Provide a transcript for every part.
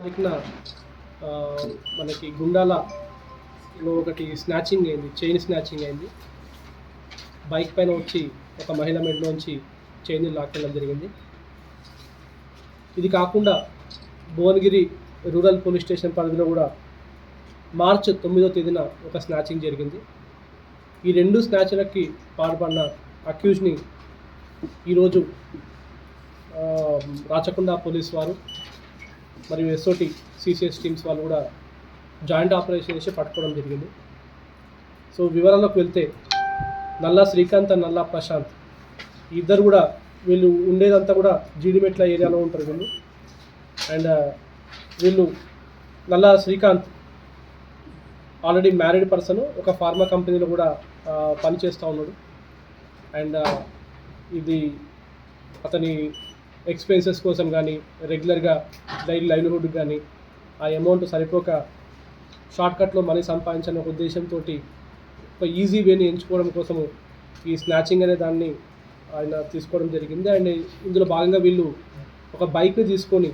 తారీఖున మనకి గుండాలలో ఒకటి స్నాచింగ్ అయింది చైన్ స్నాచింగ్ అయింది. బైక్ పైన వచ్చి ఒక మహిళ మెడలోంచి చైన్ లాక్కెళ్ళడం జరిగింది. ఇది కాకుండా భువనగిరి రూరల్ పోలీస్ స్టేషన్ పరిధిలో కూడా మార్చ్ తొమ్మిదో తేదీన ఒక స్నాచింగ్ జరిగింది. ఈ రెండు స్నాచ్లకి పాల్పడిన అక్యూజ్ని ఈరోజు రాచకొండ పోలీస్ వారు మరియు ఎస్ఓటి సిసిఎస్ టీమ్స్ వాళ్ళు కూడా జాయింట్ ఆపరేషన్ చేసి పట్టుకోవడం జరిగింది. సో వివరాలకు వెళ్తే నల్లా శ్రీకాంత్ అండ్ నల్లా ప్రశాంత్ ఇద్దరు కూడా వీళ్ళు ఉండేదంతా కూడా జీడిమెట్ల ఏరియాలో ఉంటారు వీళ్ళు. అండ్ వీళ్ళు Nalla Srikanth already married person ఒక ఫార్మా కంపెనీలో కూడా పనిచేస్తూ ఉన్నాడు. అండ్ ఇది అతని ఎక్స్పెన్సెస్ కోసం కానీ రెగ్యులర్గా డైలీ లైవ్లీహుడ్ కానీ ఆ అమౌంట్ సరిపోక షార్ట్కట్లో మనీ సంపాదించాలనే ఒక ఉద్దేశంతో ఒక ఈజీ వేని ఎంచుకోవడం కోసము ఈ స్నాచింగ్ అనే దాన్ని ఆయన తీసుకోవడం జరిగింది. అండ్ ఇందులో భాగంగా వీళ్ళు ఒక బైక్ని తీసుకొని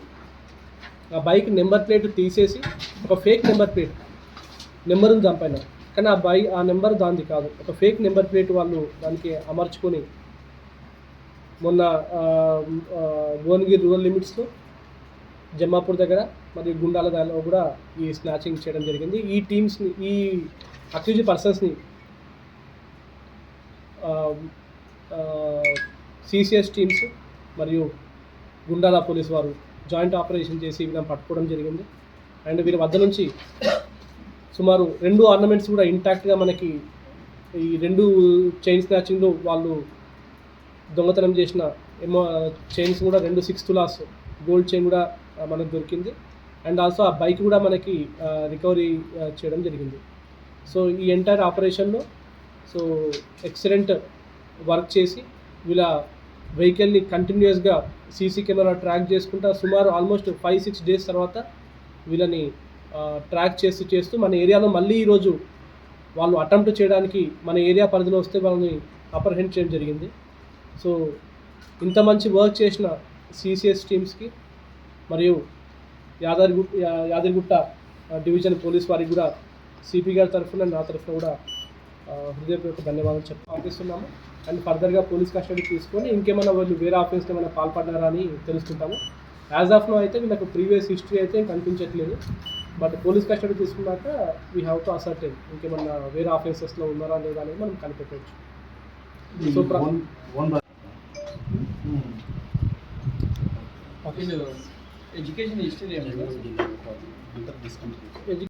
ఆ బైక్ నెంబర్ ప్లేట్ తీసేసి ఒక ఫేక్ నెంబర్ ప్లేట్ నెంబర్ ఉంది దానిపైన. కానీ ఆ బై ఆ నెంబర్ దానిది కాదు. ఒక ఫేక్ నెంబర్ ప్లేట్ వాళ్ళు దానికి అమర్చుకొని మొన్న భువనగిరి రూరల్ లిమిట్స్లో జమ్మాపూర్ దగ్గర మరియు గుండాల దానిలో కూడా ఈ స్నాచింగ్ చేయడం జరిగింది. ఈ టీమ్స్ని ఈ అక్యూజ్ పర్సన్స్ని సిసిఎస్ టీమ్స్ మరియు గుండాల పోలీస్ వారు జాయింట్ ఆపరేషన్ చేసి వీళ్ళని పట్టుకోవడం జరిగింది. అండ్ వీరి వద్ద నుంచి సుమారు రెండు ఆర్నమెంట్స్ కూడా ఇంటాక్ట్గా మనకి ఈ రెండు చైన్ స్నాచింగ్లో వాళ్ళు దొంగతనం చేసిన ఏమో చైన్స్ కూడా రెండు సిక్స్ తులాస్ గోల్డ్ చైన్ కూడా మనకు దొరికింది. అండ్ ఆల్సో ఆ బైక్ కూడా మనకి రికవరీ చేయడం జరిగింది. సో ఈ ఎంటైర్ ఆపరేషన్లో సో ఎక్సలెంట్ వర్క్ చేసి వీళ్ళ వెహికల్ని కంటిన్యూస్గా సీసీ కెమెరా ట్రాక్ చేసుకుంటా సుమారు ఆల్మోస్ట్ ఫైవ్ సిక్స్ డేస్ తర్వాత వీళ్ళని ట్రాక్ చేస్తూ చేస్తూ మన ఏరియాలో మళ్ళీ ఈరోజు వాళ్ళు అటెంప్ట్ చేయడానికి మన ఏరియా పరిధిలో వస్తే వాళ్ళని అపర్హెండ్ చేయడం జరిగింది. సో ఇంత మంచి వర్క్ చేసిన సిసిఎస్ టీమ్స్కి మరియు యాదగిరిగుట్ట యా- యాదగిరిగుట్ట డివిజన్ పోలీస్ వారికి కూడా సిపి గారి తరఫున నా తరఫున కూడా హృదయపూర్వక ధన్యవాదాలు చెప్పి పంపిస్తున్నాము అండ్ ఫర్దర్గా పోలీస్ కస్టడీ తీసుకొని ఇంకేమైనా వాళ్ళు వేరే ఆఫెన్స్లో ఏమైనా పాల్పడ్డారా అని తెలుసుకుంటాము యాజ్ ఆఫ్ నో అయితే వీళ్ళకు ప్రీవియస్ హిస్టరీ అయితే కనిపించట్లేదు. బట్ పోలీస్ కస్టడీ తీసుకున్నాక వీ హ్యావ్ టు అసర్టైన్ ఇంకేమన్నా వేరే ఆఫెన్సెస్లో ఉన్నారా లేదా అనేది మనం కనిపెట్టవచ్చు. సో ಇದು ಎಜುಕೇಷನ್ ಎಷ್ಟಿದೆ ಅಂತ ಡಿಸ್ಕೌಂಟ್